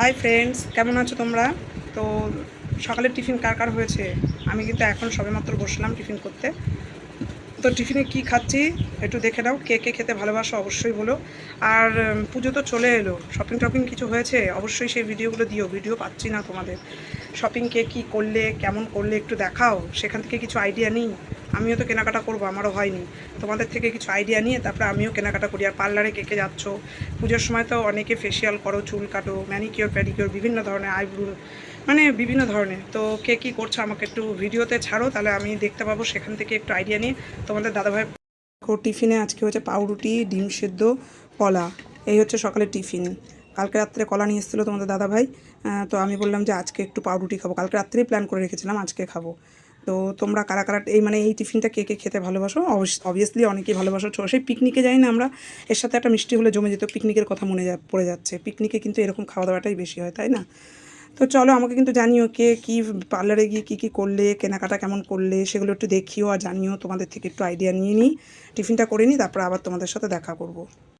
Hi friends কেমন আছো তোমরা? তো সকালের টিফিন কার কার হয়েছে? আমি কিন্তু এখন সবেমাত্র বসলাম টিফিন করতে। তো টিফিনে কি খাচ্ছি একটু দেখে নাও, কে কে খেতে ভালোবাসো অবশ্যই বলো। আর পুজো তো চলে এলো শপিং টপিং কিছু হয়েছে? অবশ্যই সেই ভিডিওগুলো দিও, ভিডিও পাচ্ছি না তোমাদের। শপিং কে কী করলে, কেমন করলে একটু দেখাও, সেখান থেকে কিছু আইডিয়া নিই। আমিও তো কেনাকাটা করব, আমারও হয়নি। তোমাদের থেকে কিছু আইডিয়া নিয়ে তারপরে আমিও কেনাকাটা করি। আর পার্লারে কে কে যাচ্ছ? পুজোর সময় তো অনেকে ফেসিয়াল করো, চুল কাটো ম্যানিকিওর প্যাডিকিওর বিভিন্ন ধরনের আইব্রু মানে বিভিন্ন ধরনের। তো কে কী করছ আমাকে একটু ভিডিওতে ছাড়ো, তাহলে আমি দেখতে পাবো, সেখান থেকে একটু আইডিয়া নিয়ে তোমাদের দাদাভাই টিফিনে আজকে হচ্ছে পাউরুটি, ডিম সেদ্ধ, কলা। এই হচ্ছে সকালের টিফিন কালকে রাত্রে কলা নিয়ে এসেছিল তোমাদের দাদাভাই। তো আমি বললাম যে আজকে একটু পাউরুটি খাব। কালকে রাত্রেই প্ল্যান করে রেখেছিলাম, আজকে খাব। তো তোমরা কারা কারা এই মানে এই টিফিনটা কে কে খেতে ভালোবাসো? অবভিয়াসলি অনেকেই ভালোবাসো। সেই পিকনিকে যাই না আমরা, এর সাথে একটা মিষ্টি হলে জমে যেত পিকনিকের কথা মনে যা, পড়ে যাচ্ছে। পিকনিকে কিন্তু এরকম খাওয়া দাওয়াটাই বেশি হয়, তাই না? তো চলো আমাকে কিন্তু জানিও কে কী পার্লারে গিয়ে কী কী করলে, কেনাকাটা কেমন করলে, সেগুলো একটু দেখিও আর জানিও। তোমাদের থেকে একটু আইডিয়া নিয়ে নিই। টিফিনটা করে নিই, তারপর আবার তোমাদের সাথে দেখা করব।